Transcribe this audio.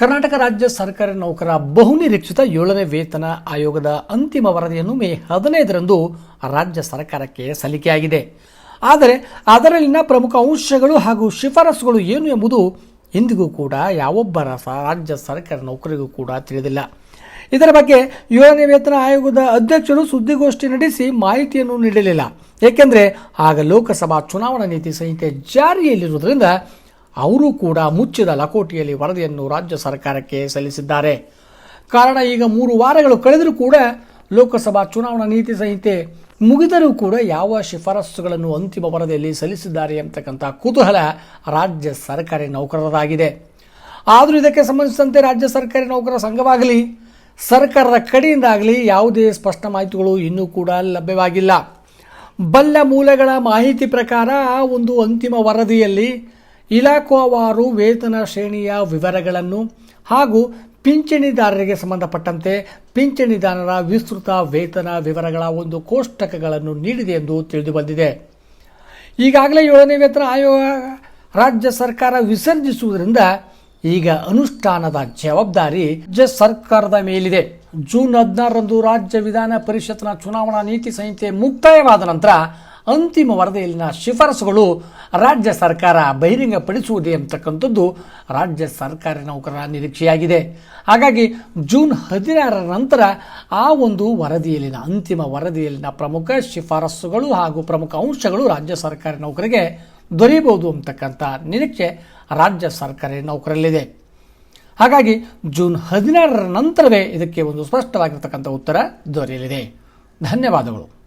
ಕರ್ನಾಟಕ ರಾಜ್ಯ ಸರ್ಕಾರಿ ನೌಕರ ಬಹುನಿರೀಕ್ಷಿತ ಏಳನೇ ವೇತನ ಆಯೋಗದ ಅಂತಿಮ ವರದಿಯನ್ನು ಮೇ ಹದಿನೈದರಂದು ರಾಜ್ಯ ಸರ್ಕಾರಕ್ಕೆ ಸಲ್ಲಿಕೆಯಾಗಿದೆ. ಆದರೆ ಅದರಲ್ಲಿನ ಪ್ರಮುಖ ಅಂಶಗಳು ಹಾಗೂ ಶಿಫಾರಸುಗಳು ಏನು ಎಂಬುದು ಇಂದಿಗೂ ಕೂಡ ಯಾವೊಬ್ಬರ ಸಹ ರಾಜ್ಯ ಸರ್ಕಾರಿ ನೌಕರಿಗೂ ಕೂಡ ತಿಳಿದಿಲ್ಲ. ಇದರ ಬಗ್ಗೆ ಏಳನೇ ವೇತನ ಆಯೋಗದ ಅಧ್ಯಕ್ಷರು ಸುದ್ದಿಗೋಷ್ಠಿ ನಡೆಸಿ ಮಾಹಿತಿಯನ್ನು ನೀಡಲಿಲ್ಲ. ಏಕೆಂದರೆ ಆಗ ಲೋಕಸಭಾ ಚುನಾವಣಾ ನೀತಿ ಸಂಹಿತೆ ಜಾರಿಯಲ್ಲಿರುವುದರಿಂದ ಅವರು ಕೂಡ ಮುಚ್ಚಿದ ಲಕೋಟಿಯಲ್ಲಿ ವರದಿಯನ್ನು ರಾಜ್ಯ ಸರ್ಕಾರಕ್ಕೆ ಸಲ್ಲಿಸಿದ್ದಾರೆ. ಕಾರಣ ಈಗ ಮೂರು ವಾರಗಳು ಕಳೆದರೂ ಕೂಡ ಲೋಕಸಭಾ ಚುನಾವಣಾ ನೀತಿ ಸಂಹಿತೆ ಮುಗಿದರೂ ಕೂಡ ಯಾವ ಶಿಫಾರಸುಗಳನ್ನು ಅಂತಿಮ ವರದಿಯಲ್ಲಿ ಸಲ್ಲಿಸಿದ್ದಾರೆ ಎಂಬತಕ್ಕಂಥ ಕುತೂಹಲ ರಾಜ್ಯ ಸರ್ಕಾರಿ ನೌಕರರಾಗಿದೆ ಆದರೂ ಇದಕ್ಕೆ ಸಂಬಂಧಿಸಿದಂತೆ ರಾಜ್ಯ ಸರ್ಕಾರಿ ನೌಕರರ ಸಂಘವಾಗಲಿ, ಸರ್ಕಾರದ ಕಡೆಯಿಂದಾಗಲಿ ಯಾವುದೇ ಸ್ಪಷ್ಟ ಮಾಹಿತಿಗಳು ಇನ್ನೂ ಕೂಡ ಲಭ್ಯವಾಗಿಲ್ಲ. ಬಲ್ಲ ಮೂಲಗಳ ಮಾಹಿತಿ ಪ್ರಕಾರ ಒಂದು ಅಂತಿಮ ವರದಿಯಲ್ಲಿ ಇಲಾಖಾವಾರು ವೇತನ ಶ್ರೇಣಿಯ ವಿವರಗಳನ್ನು ಹಾಗೂ ಪಿಂಚಣಿದಾರರಿಗೆ ಸಂಬಂಧಪಟ್ಟಂತೆ ಪಿಂಚಣಿದಾರರ ವಿಸ್ತೃತ ವೇತನ ವಿವರಗಳ ಒಂದು ಕೋಷ್ಟಕಗಳನ್ನು ನೀಡಿದೆ ಎಂದು ತಿಳಿದುಬಂದಿದೆ. ಈಗಾಗಲೇ ಏಳನೇ ವೇತನ ಆಯೋಗ ರಾಜ್ಯ ಸರ್ಕಾರ ವಿಸರ್ಜಿಸುವುದರಿಂದ ಈಗ ಅನುಷ್ಠಾನದ ಜವಾಬ್ದಾರಿ ರಾಜ್ಯ ಸರ್ಕಾರದ ಮೇಲಿದೆ. ಜೂನ್ ಹದಿನಾರರಂದು ರಾಜ್ಯ ವಿಧಾನ ಪರಿಷತ್ನ ಚುನಾವಣಾ ನೀತಿ ಸಂಹಿತೆ ಮುಕ್ತಾಯವಾದ ನಂತರ ಅಂತಿಮ ವರದಿಯಲ್ಲಿನ ಶಿಫಾರಸುಗಳು ರಾಜ್ಯ ಸರ್ಕಾರ ಬಹಿರಂಗಪಡಿಸುವುದೇ ಅಂತಕ್ಕಂಥದ್ದು ರಾಜ್ಯ ಸರ್ಕಾರಿ ನೌಕರರ ನಿರೀಕ್ಷೆಯಾಗಿದೆ. ಹಾಗಾಗಿ ಜೂನ್ ಹದಿನಾರರ ನಂತರ ಆ ಒಂದು ವರದಿಯಲ್ಲಿನ, ಅಂತಿಮ ವರದಿಯಲ್ಲಿನ ಪ್ರಮುಖ ಶಿಫಾರಸುಗಳು ಹಾಗೂ ಪ್ರಮುಖ ಅಂಶಗಳು ರಾಜ್ಯ ಸರ್ಕಾರಿ ನೌಕರಿಗೆ ದೊರೆಯಬಹುದು ಅಂತಕ್ಕಂಥ ನಿರೀಕ್ಷೆ ರಾಜ್ಯ ಸರ್ಕಾರಿ ನೌಕರಲ್ಲಿದೆ ಹಾಗಾಗಿ ಜೂನ್ ಹದಿನಾರರ ನಂತರವೇ ಇದಕ್ಕೆ ಒಂದು ಸ್ಪಷ್ಟವಾಗಿರ್ತಕ್ಕಂಥ ಉತ್ತರ ದೊರೆಯಲಿದೆ. ಧನ್ಯವಾದಗಳು.